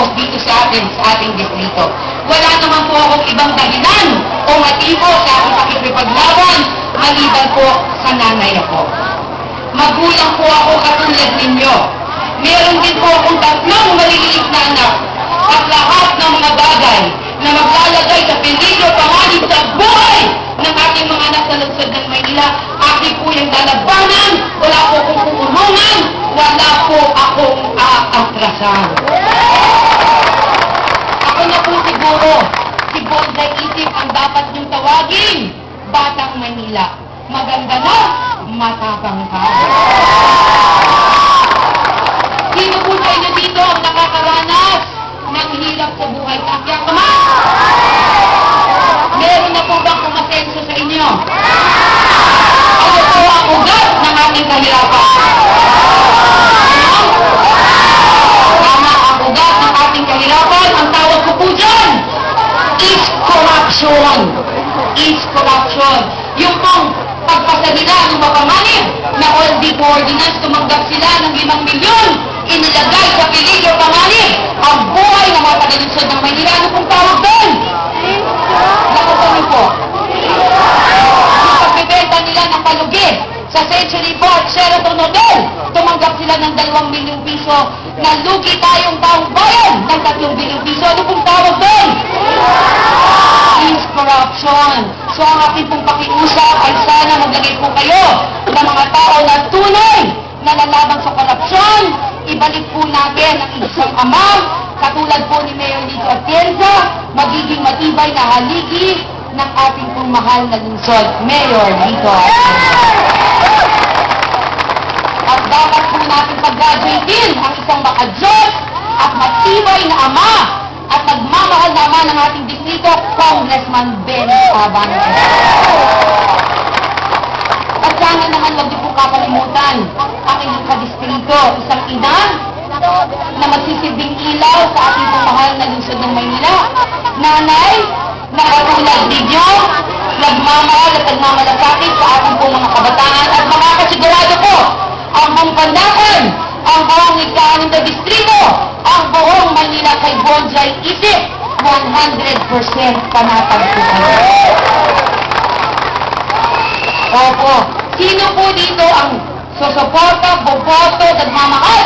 focus dito sa atin, sa ating distrito. Wala naman po akong ibang dahilan o motibo sa aking pakikipaglaban maliban po sa nanay ako. Magulang po ako katulad ninyo. Meron din po akong tatlong maliliit na anak at lahat ng mga bagay na maglalagay sa peligro panganib sa buhay ng ating mga anak sa lungsod ng Maynila, aking po yung lalabanan, wala po akong pupunungan, wala po akong aatrasan. Ako na po siguro, si Bonda Isip ang dapat niyong tawagin, Batang Manila. Maganda na, matapang ka. Sino po sa inyo dito ang nakakaranas ng hirap sa buhay? Takya ka man! Meron na po bang umasenso sa inyo? Ano po ang ugat ng ating kahirapan? Is corruption. Yung pong pagpasa nila ng mapamanib na OLD ordinance, tumanggap sila ng 5 milyon, inilagay sa peligro panganib ang buhay ng mga tagalunsod ng Maynila. Ano pong tawag doon? Nakasano po? Yung pagbibenta nila ng palugi sa Century Park, Sheraton Hotel, tumanggap sila ng 2 milyong piso na lugi tayong taong bayan ng 3 milyong piso. Ano pong tawag corruption. So ang aking pong pakiusap ay sana maglagay po kayo ng mga tao na tunay na lalaban sa korupsyon. Ibalik po natin ang isang ama, katulad po ni Mayor Lito Atienza, magiging matibay na haligi ng ating pong mahal na lungsod. Mayor Atienza. At dapat po natin pag-graduatein ang isang makadiyos at matibay na ama at nagmamahal na ating distrito, Congressman Benny Abang. At sana naman wag niyo po kakalimutan ang inyong kadistrito, isang ina na magsisilbing ilaw sa ating pong mahal na lungsod ng Maynila. Nanay, na katulad ninyo, nagmamahal at nagmamalasakit sa ating pong mga kabataan at makakasigurado po ang buong pandakan, ang buong ikanin na distrito, ang buong Manila kay Bonjay Isip, 100% panatag po kayo. Opo. Sino po dito ang susuporta, boboto, nagmamahal